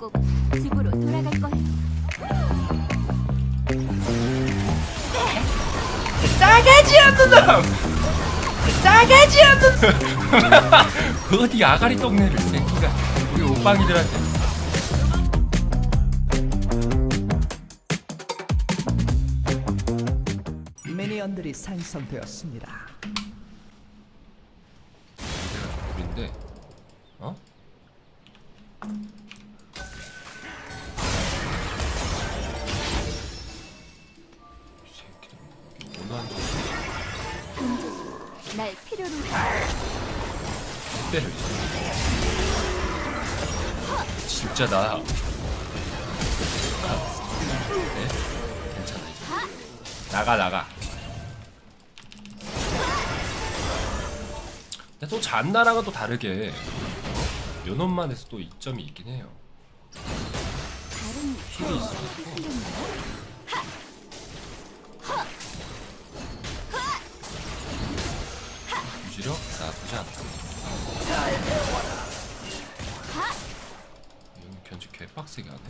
꼭 집으로 돌아갈 거예요. 싸가지 없는 놈! 싸가지 없는 놈! 어디 아가리 동네를 새끼가 우리 오빵이들한테 미니언들이 생성되었습니다. 우린데 어? 때를 진짜 나 네? 괜찮아 이제. 나가 나가. 근데 또 잔나랑은 또 다르게 연원만 해서 또 이점이 있긴 해요. 필이 있어 개빡세게 하네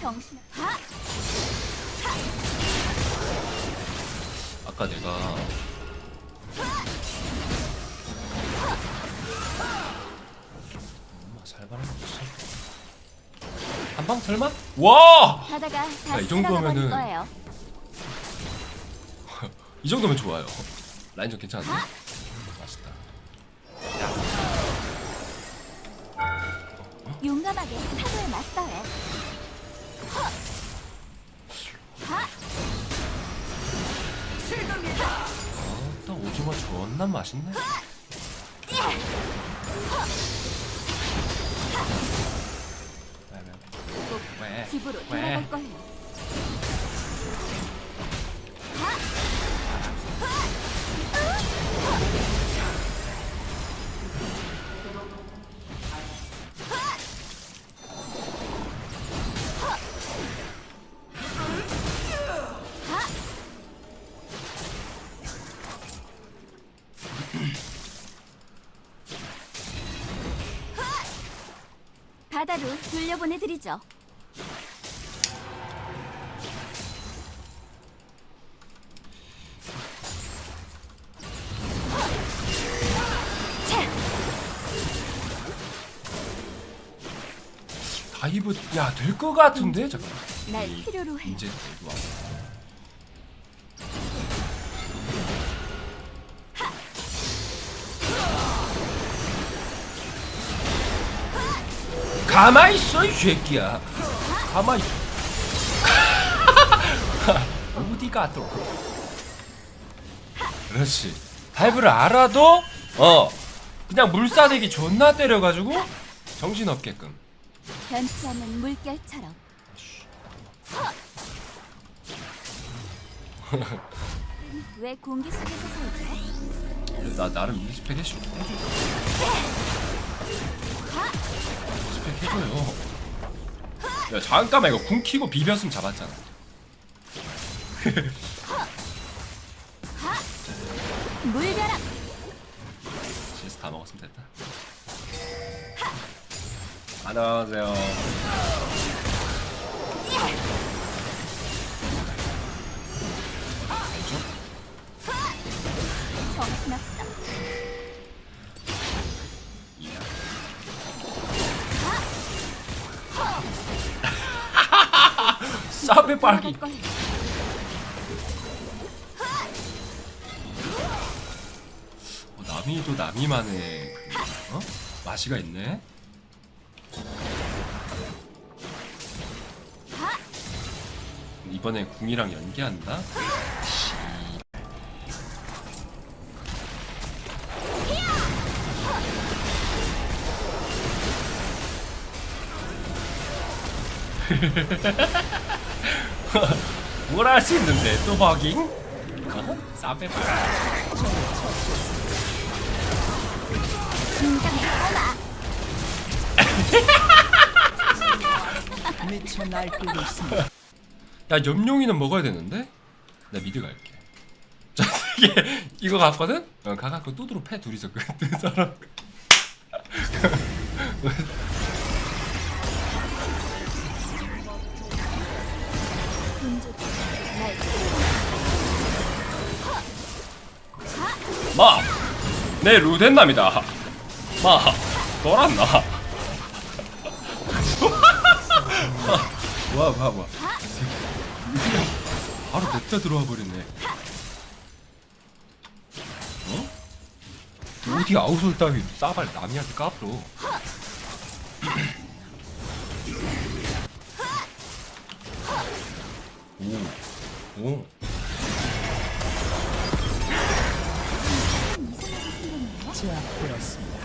정신. 하! 아까 내가 엄마 살벌한 거 없어 한방 설마? 와! 야, 이 정도면은- 거예요. 이 정도면 좋아요 라인전 괜찮은데? 용감하게 파도에 맞서요. 아따 오징어 존나 맛있네. 왜, 왜, 꼭 왜? 집으로 왜? 돌아갈 거예요. 바 다로 돌려보내드리죠. 차! 다이브 야될거 같은데 잠깐 날 필요로 해. 이제 와 가만히 있어 이 새끼야 가만히 있어 어디 가도 그렇지 다이브를 알아도 어 그냥 물사대기 존나 때려가지고 정신 없게끔 변치 않는 물결처럼. 왜 공기 속에서 살죠? 나 나름 리스펙 해줘. 리 스펙 해줘요. 야 잠깐만 이거 궁 키고 비볐으면 잡았잖아. 물벼락! CS 다 먹었으면 됐다. 안녕하세요. 알죠? 정신없 싸베 빨기. 어, 남이도 남이만의 그, 어? 맛이가 있네. 이번에 궁이랑 연계한다. 뭘 할 수 있는데 또? 싸베 긴장의 꼬마! 미쳐 날뛰고 있습니다. 야 염룡이는 먹어야 되는데? 나 미드 갈게 자 이게 이거 갔거든? 어 가갖고 뚜드로 패 둘이서 그 사람 마! 내 루덴남이다. 마, 돌았나? 와, 와, 와. 바로 냅다 들어와 버렸네. 어? 어디 아우솔 따위 싸발 남이한테 까불어. 오, 오. 제압되었습니다.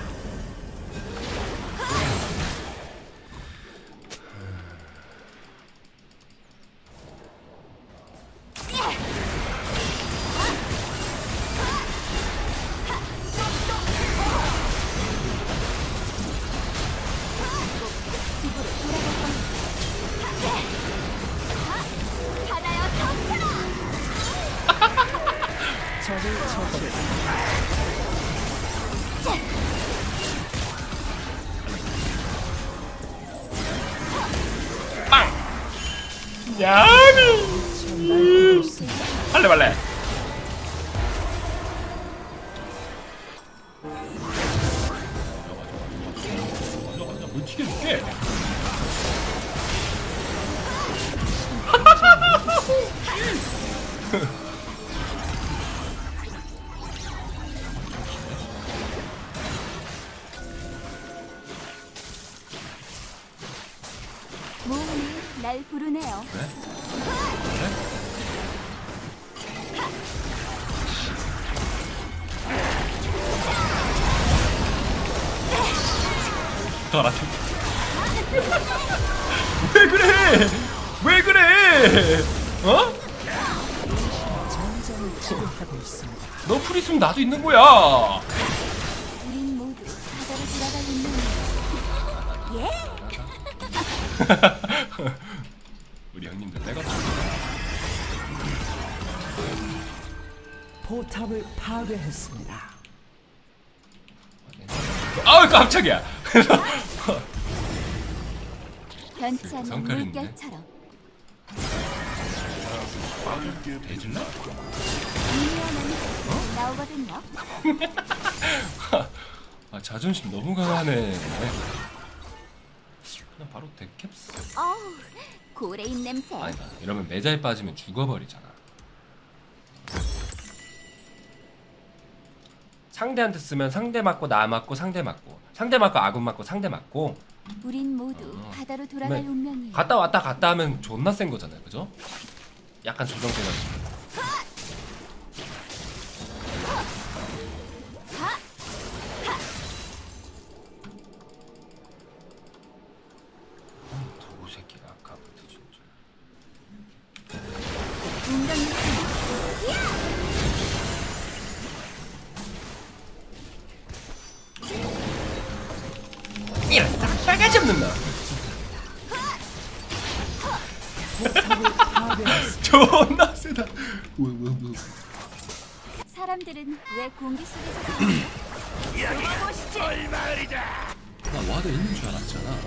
야미! 못 튀겨줄게. 모험이 날 부르네요 그래? 그래? 알았왜 그래? 왜 그래? 어? 너풀 있으면 나도 있는 거야. 우린 모두 바다로 돌아갈 운명이야 예 탑을 파괴했습니다. 아우 깜짝이야. 변치 않는 성깔 있네. 물결처럼 대질라? 나오거든요 아 자존심 너무 강하네. 그냥 바로 데캡스. 어우 고래인 냄새 아니다. 이러면 매자에 빠지면 죽어버리잖아. 상대한테 쓰면 상대 맞고 나 맞고 상대 맞고 상대 맞고 아군 맞고 상대 맞고. 우린 모두 어. 바다로 돌아갈 그러면 운명이야 갔다 왔다 갔다 하면 존나 센 거잖아요, 그죠? 약간 조정돼가 사람들은 왜 공기 속에서 살지? 나 와드 있는 줄 알았잖아.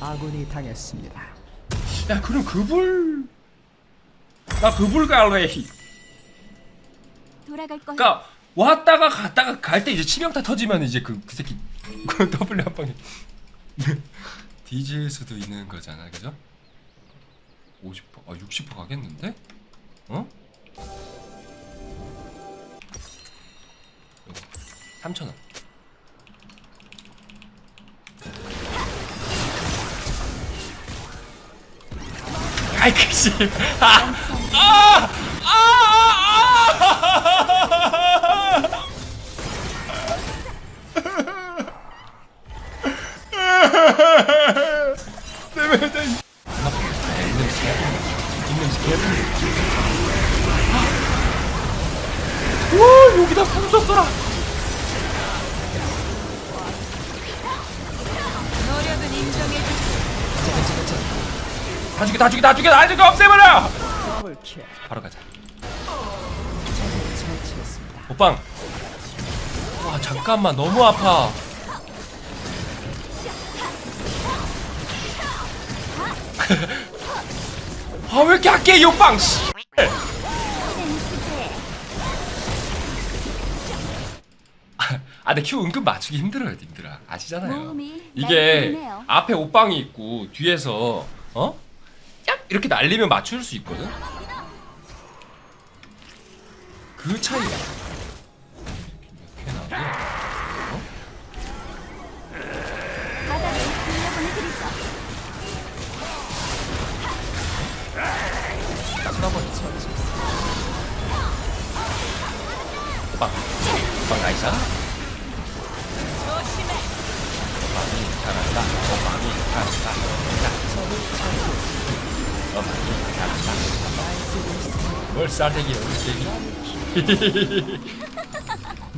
아군이 당했습니다. 야 그럼 그불 나 그불 갈래 돌아갈 거야 그니까 왔다가 갔다가 갈 때 이제 치명타 터지면 이제 그, 그 새끼 그 W 한 방에 뒤질 수도 있는 거잖아 그죠? 50%, 아 60% 가겠는데? 어? 3,000원 아이 그씨 아! 아! 아! 아! 내 매장 있는 와 여기다 풍선 써라 다 죽여 다 죽여 다 죽여 다 죽여 없애버려! 바로 가자. 오빵. 와 잠깐만 너무 아파. 아 왜 이렇게 아껴 이 오빵 씨. 아 근데 큐 은근 맞추기 힘들어요 님들아 아시잖아요 이게. 앞에 옷방이 있고 뒤에서 어? 야 이렇게 날리면 맞출 수 있거든 그 차이야 이렇게 나오고. 빵 나이스. 빵이 잘한다. 어, 빵이 잘한다. 자, 어, 빵이 잘한다. 뭘 쌀대기.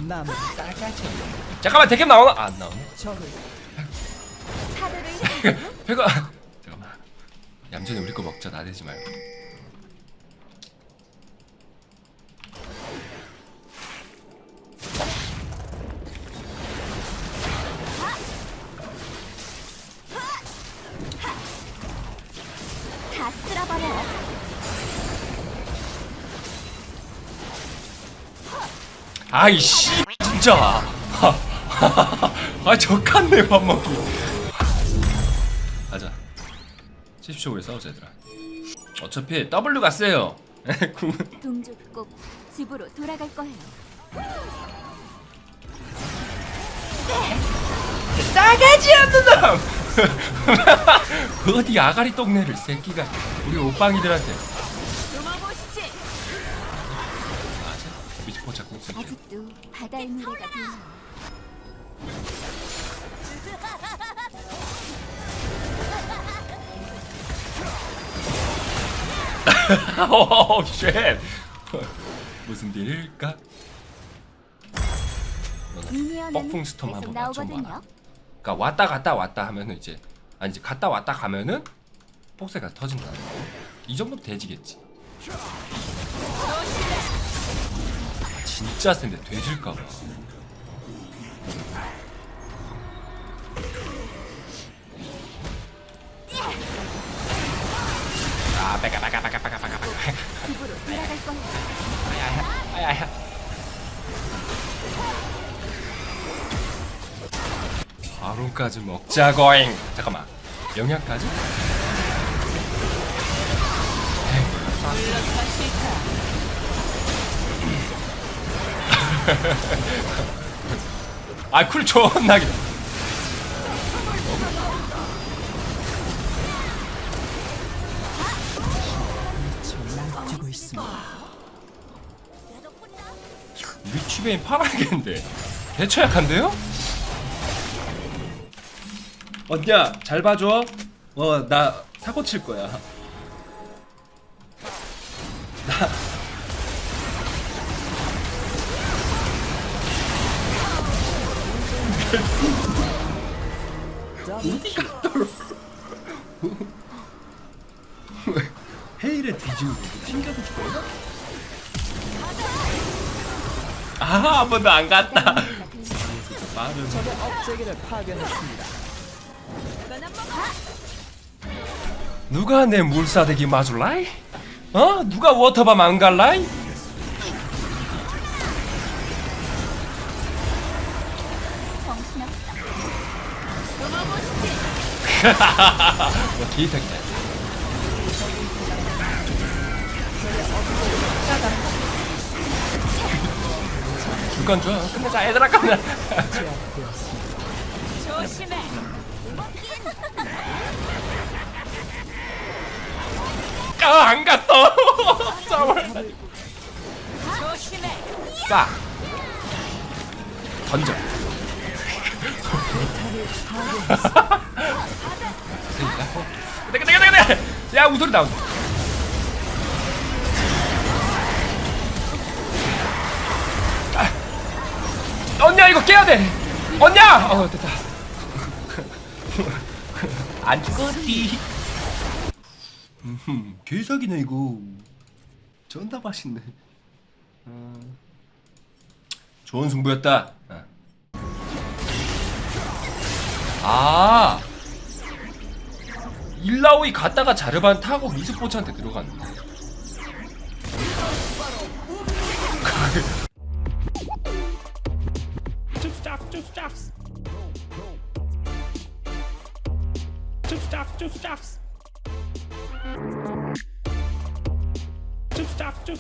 남은 쌀까지. 잠깐만, 대캡 나오나? 아, 안 나오네. 배가. 잠깐만. 얌전히 우리 거 먹자. 나대지 말고. 아이씨, 진짜. 아, 적같네, 밥 먹기. 가자. 70초 후에 싸우자, 얘들아. 어차피 W가 세요. 동족 꼭 집으로 돌아갈 거예요. 싸가지 없는 놈! 어디 아가리 똥내를 새끼가 우리 오빵이들한테 아직도 바다의 노래가. 오, 쉣! 무슨 일일까? 뻑풍 스톰 한번 맞춰봐. 그러니까 왔다 갔다 왔다 하면은 이제 아니 이제 갔다 왔다 가면은 폭세가 터진다. 이 정도 돼지겠지. 아, 진짜 센데 돼질까 봐. 아, 빠가 빠가 빠가 빠가 빠가 빠가. 아야야, 아야야. 바론까지 먹자고잉. 잠깐만. 영양까지? 아, 쿨 존나게. 위치베인 팔아야겠는데. 대처 약한데요? 언니야, 잘 봐줘. 어, 나 사고 칠 거야. 헤일에 뒤지고 튕겨도 죽어요? 아, 한 번도 안 갔다. 빠른. 적의 업체계를 파견했습니다. 누가 내 물사대기 맞을라이? 어? 누가 워터밤 안 갈라이? 뭐 개새끼야. 줄건 줘. 끝내자 얘들아 끝내. 제압되었습니다. 아안 갔어. 싸울. 싸. 던져. 야 우소리 나온다. 아. 언니야 이거 깨야 돼. 언니야. 어 됐다. 안 죽었디. 음, 개사기네 이거. 존나 맛있네. 음. 좋은 승부였다. 아. 1라운드 마오이 갔다가 자르반 타고 미스포츠한테 들어갔는데 Two stocks, two